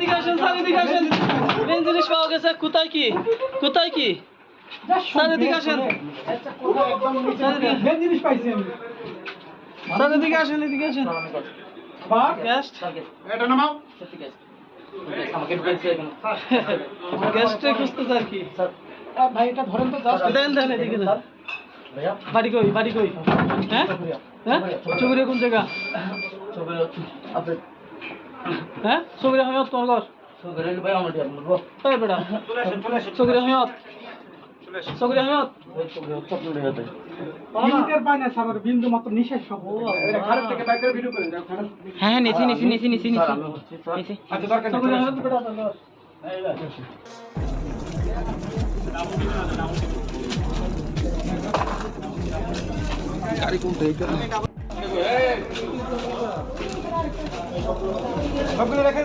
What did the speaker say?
এদিকে আসেন স্যার এদিকে আসেন। মেন জিনিস পাওয়া গেছে কোথায় কি? কোথায় কি? স্যার এদিকে আসেন। স্যার এদিকে- মেন জিনিস পাইছি স্যার এদিকে আসেন এদিকে আসেন। বাঘ? এটা নামাও। গ্যাস্টে খুঁজতেছে আর কি? ভাই এটা ধরেন তো দেন দেন এদিকে দেন। বাড়ি কই বাড়ি কই? হ্যাঁ? হ্যাঁ? কোন জায়গা? হ্যাঁ? চৌগুড়িয়া হয়ত তোমার ঘর চৌগুড়িয়া হয়ত হয়ত সাগর খারাপ হ্যাঁ হ্যাঁ নিছি নিছি নিছি নিছি নিছি। নিছি। আচ্ছা সবগুলো রেখে